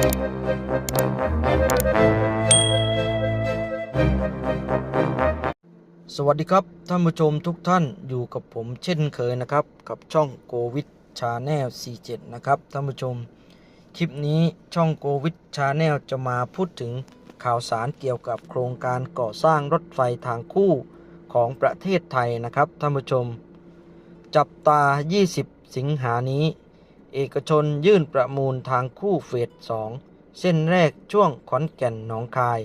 สวัสดีครับ ท่านผู้ชมทุกท่านอยู่กับผมเช่นเคยนะครับ กับช่องโกวิดชาแนล47 นะครับ ท่านผู้ชม คลิปนี้ช่องโกวิดชาแนลจะมาพูดถึงข่าวสารเกี่ยวกับโครงการก่อสร้างรถไฟทางคู่ของประเทศไทยนะครับ ท่านผู้ชม จับตา 20 สิงหานี้ เอกชนยื่นประมูลทางคู่เฟส2เส้นแรกช่วงขอนแก่นหนองคาย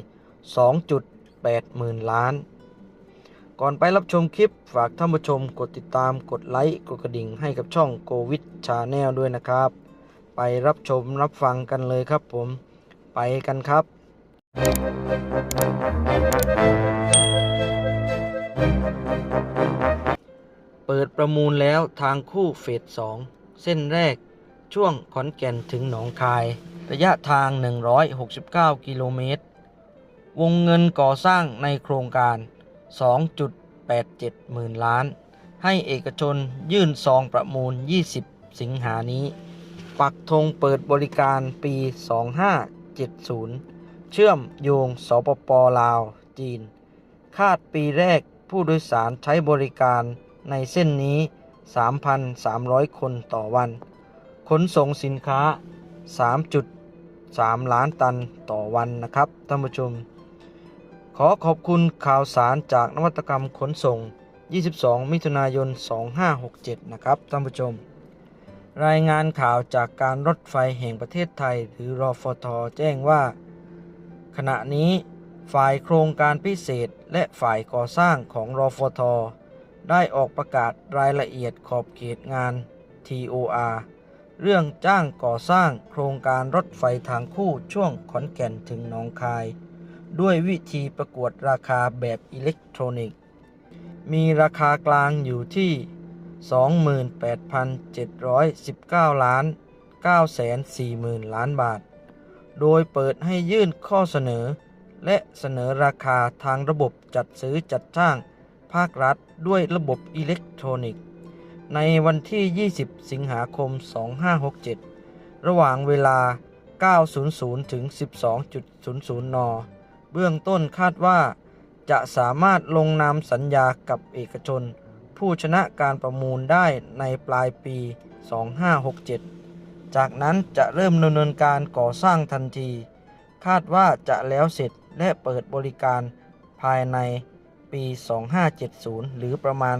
2.8หมื่นล้าน ก่อนไปรับชมคลิปฝากท่านผู้ชมกดติดตามกดไลค์กดกระดิ่งให้กับช่องโกวิดชาแนลด้วยนะครับ ไปรับชมรับฟังกันเลยครับผม ไปกันครับ เปิดประมูลแล้วทางคู่เฟส2เส้นแรก ช่วงขอนแก่นถึงหนองคาย ระยะทาง 169 กิโลเมตร วงเงินก่อสร้างในโครงการ 2.87 หมื่นล้าน ให้เอกชนยื่นซองประมูล 20 สิงหานี้ ปักธงเปิดบริการปี 2570 เชื่อมโยงสปปลาว จีน คาดปีแรกผู้โดยสารใช้บริการในเส้นนี้ 3,300 คนต่อวัน ขนส่งสินค้า 3.3 ล้านตันต่อวันนะครับท่านผู้ชม ขอขอบคุณข่าวสารจากนวัตกรรมขนส่ง 22 มิถุนายน 2567 นะครับท่านผู้ชม รายงานข่าวจากการรถไฟแห่งประเทศไทย หรือรอฟท แจ้งว่า ขณะนี้ฝ่ายโครงการพิเศษและฝ่ายก่อสร้างของรอฟท ได้ออกประกาศรายละเอียดขอบเขตงาน TOR เรื่องจ้างก่อสร้างโครงการรถไฟทางคู่ช่วงขอนแก่นถึงหนองคาย ด้วยวิธีประกวดราคาแบบอิเล็กทรอนิกส์ มีราคากลางอยู่ที่ 28,719 ล้าน 940,000 ล้านบาท โดยเปิดให้ยื่นข้อเสนอ และเสนอราคาทางระบบจัดซื้อจัดจ้าง ภาครัฐด้วยระบบอิเล็กทรอนิกส์ ในวันที่ 20 สิงหาคม 2567 ระหว่างเวลา 9.00 ถึง 12.00 น เบื้องต้นคาดว่า จะสามารถลงนามสัญญากับเอกชน ผู้ชนะการประมูลได้ในปลายปี 2567 จากนั้นจะเริ่มดำเนินการก่อสร้างทันที คาดว่าจะแล้วเสร็จและเปิดบริการภายใน ปี 2570 หรือประมาณ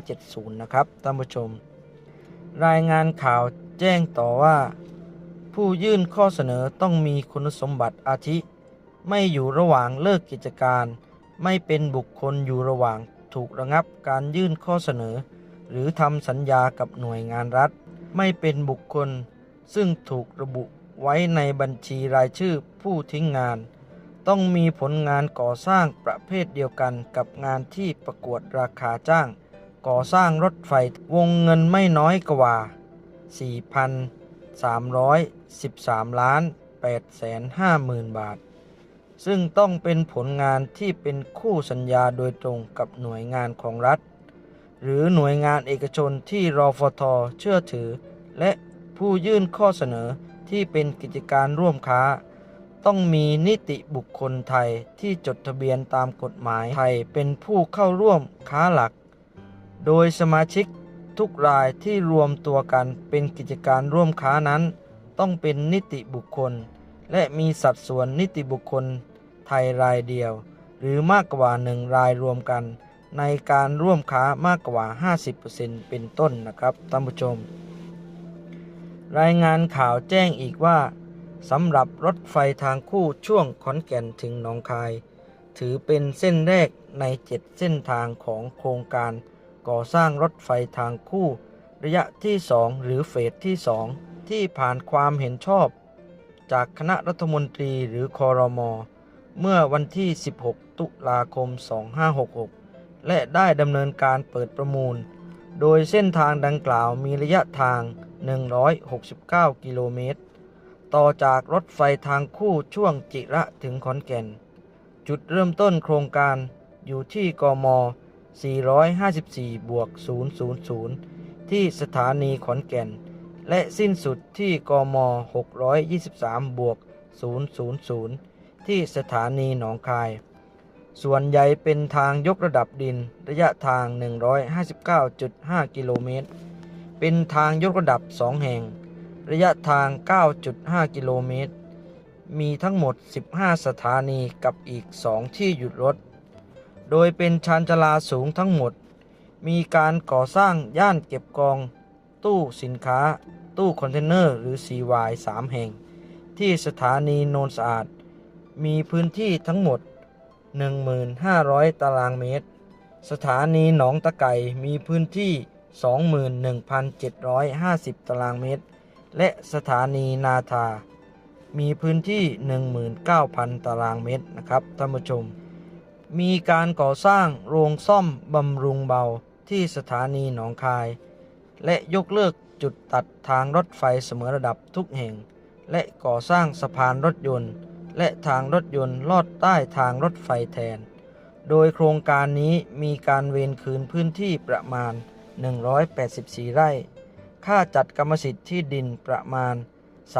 2570 นะครับท่านผู้ชม รายงานข่าวแจ้งต่อว่า ผู้ยื่นข้อเสนอต้องมีคุณสมบัติอาทิ ไม่อยู่ระหว่างเลิกกิจการ ไม่เป็นบุคคลอยู่ระหว่างถูกระงับการยื่นข้อเสนอ หรือทำสัญญากับหน่วยงานรัฐ ไม่เป็นบุคคลซึ่งถูกระบุไว้ในบัญชีรายชื่อผู้ทิ้งงาน ต้องมีผลงานก่อสร้างประเภทเดียวกันกับงานที่ประกวดราคาจ้าง ก่อสร้างรถไฟวงเงินไม่น้อยกว่า 4,313 ล้าน8แสน5หมื่นบาท ซึ่งต้องเป็นผลงานที่เป็นคู่สัญญาโดยตรงกับหน่วยงานของรัฐ หรือหน่วยงานเอกชนที่รอฟทเชื่อถือ และผู้ยื่นข้อเสนอที่เป็นกิจการร่วมค้า ต้องมีนิติบุคคลไทยที่จดทะเบียนตามกฎหมายไทยเป็นผู้เข้าร่วมค้าหลัก โดยสมาชิกทุกรายที่รวมตัวกันเป็นกิจการร่วมค้านั้น ต้องเป็นนิติบุคคล และมีสัดส่วนนิติบุคคลไทยรายเดียว หรือมากกว่าหนึ่งรายรวมกัน ในการร่วมค้ามากกว่า 50%เป็นต้นนะครับท่านผู้ชม รายงานข่าวแจ้งอีกว่า สำหรับรถไฟทางคู่ช่วงขอนแก่นถึงหนองคาย ถือเป็นเส้นแรกใน 7 เส้นทางของโครงการก่อสร้างรถไฟทางคู่ ระยะที่ 2 หรือเฟสที่ 2 ที่ผ่านความเห็นชอบ จากคณะรัฐมนตรีหรือคอรมอเมื่อวันที่ 16 ตุลาคม 2566 และได้ดำเนินการเปิดประมูล โดยเส้นทางดังกล่าวมีระยะทาง 169 กิโลเมตร ต่อจากรถไฟทางคู่ช่วงจิระถึงขอนแก่น จุดเริ่มต้นโครงการอยู่ที่กม 454 บวก 000 ที่สถานีขอนแก่น และสิ้นสุดที่กม 623 บวก 000 ที่สถานีหนองคาย ส่วนใหญ่เป็นทางยกระดับดินระยะทาง 159.5 กิโลเมตร เป็นทางยกระดับ 2 แห่ง ระยะทาง 9.5 กิโลเมตร มีทั้งหมด 15 สถานีกับอีก 2 ที่หยุดรถ โดยเป็นชานชาลาสูงทั้งหมด มีการก่อสร้างย่านเก็บกอง ตู้สินค้า ตู้คอนเทนเนอร์หรือ CY 3 แห่ง ที่สถานีโนนสะอาด มีพื้นที่ทั้งหมด 1,500 ตารางเมตร สถานีหนองตะไก่มีพื้นที่ 21,750 ตารางเมตร และสถานีนาทา มีพื้นที่ 19,000 ตารางเมตรนะครับท่านผู้ชม มีการก่อสร้างโรงซ่อมบำรุงเบาที่สถานีหนองคาย และยกเลิกจุดตัดทางรถไฟเสมอระดับทุกแห่ง และก่อสร้างสะพานรถยนต์ และทางรถยนต์ลอดใต้ทางรถไฟแทน โดยโครงการนี้มีการเวนคืนพื้นที่ประมาณ 184 ไร่ ค่าจัดกรรมสิทธิ์ที่ดินประมาณ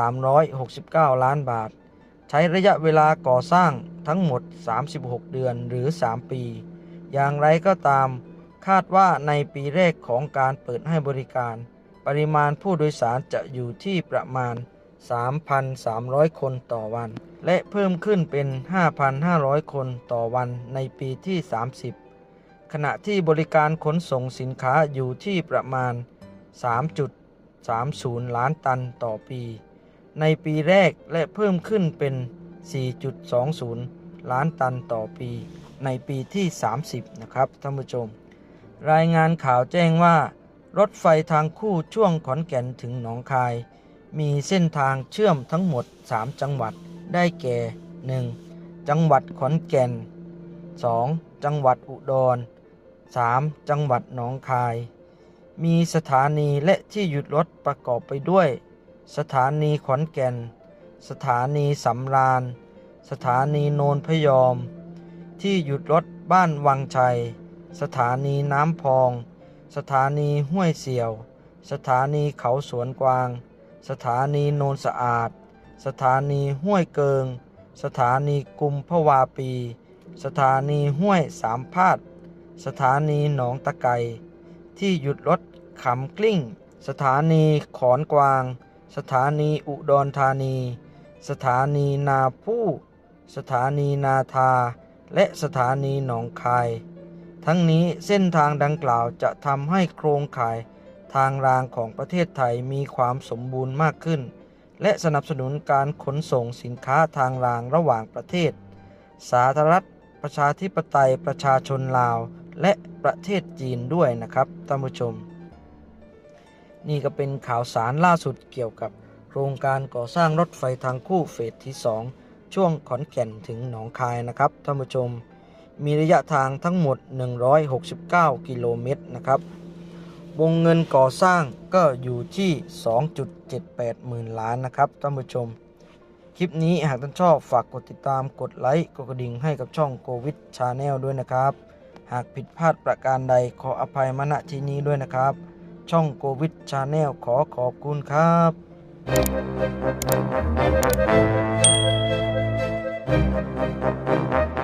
369 ล้านบาท ใช้ระยะเวลาก่อสร้างทั้งหมด 36 เดือนหรือ 3 ปี อย่างไรก็ตาม คาดว่าในปีแรกของการเปิดให้บริการ ปริมาณผู้โดยสารจะอยู่ที่ประมาณ 3,300 คนต่อวัน และเพิ่มขึ้นเป็น 5,500 คนต่อวันในปีที่ 30 ขณะที่บริการขนส่งสินค้าอยู่ที่ประมาณ 3.30 ล้านตันต่อปี ในปีแรกและเพิ่มขึ้นเป็น 4.20 ล้านตันต่อปี ในปีที่ 30 นะครับท่านผู้ชม รายงานข่าวแจ้งว่า รถไฟทางคู่ช่วงขอนแก่นถึงหนองคาย มีเส้นทางเชื่อมทั้งหมด 3 จังหวัดได้แก่ 1. จังหวัดขอนแก่น 2. จังหวัดอุดร 3. จังหวัดหนองคาย มีสถานีและที่หยุดรถประกอบไปด้วย สถานีขอนแก่น สถานีสำราญ สถานีโนนพยอม ที่หยุดรถบ้านวังชัย สถานีน้ำพอง สถานีห้วยเสี่ยว สถานีเขาสวนกวาง สถานีโนนสะอาด สถานีห้วยเกิง สถานีกุมพวาปี สถานีห้วยสามพาด สถานีหนองตะไก ที่หยุดรถขำกลิ้ง สถานีขอนกวาง สถานีอุดรธานี สถานีนาผู้ สถานีนาทา และสถานีหนองคาย ทั้งนี้เส้นทางดังกล่าวจะทำให้โครงข่ายทางรางของประเทศไทยมีความสมบูรณ์มากขึ้น และสนับสนุนการขนส่งสินค้าทางรางระหว่างประเทศ สาธารณรัฐประชาธิปไตยประชาชนลาว และประเทศจีนด้วยนะครับท่านผู้ชม นี่ก็เป็นข่าวสารล่าสุดเกี่ยวกับโครงการก่อสร้างรถไฟทางคู่เฟสที่ 2 ช่วงขอนแก่นถึงหนองคายนะครับท่านผู้ชม มีระยะทางทั้งหมด 169 กิโลเมตรนะครับวงเงินก่อสร้างก็อยู่ที่ 2.78 หมื่นล้านนะครับท่านผู้ชม คลิปนี้หากท่านชอบฝากกดติดตามกดไลค์กดกระดิ่งให้กับช่องโควิดชาแนลด้วยนะครับ หากผิดพลาดประการใดขออภัยมณที่นี้ด้วยนะครับ ช่องโควิดชาแนลขอขอบคุณครับ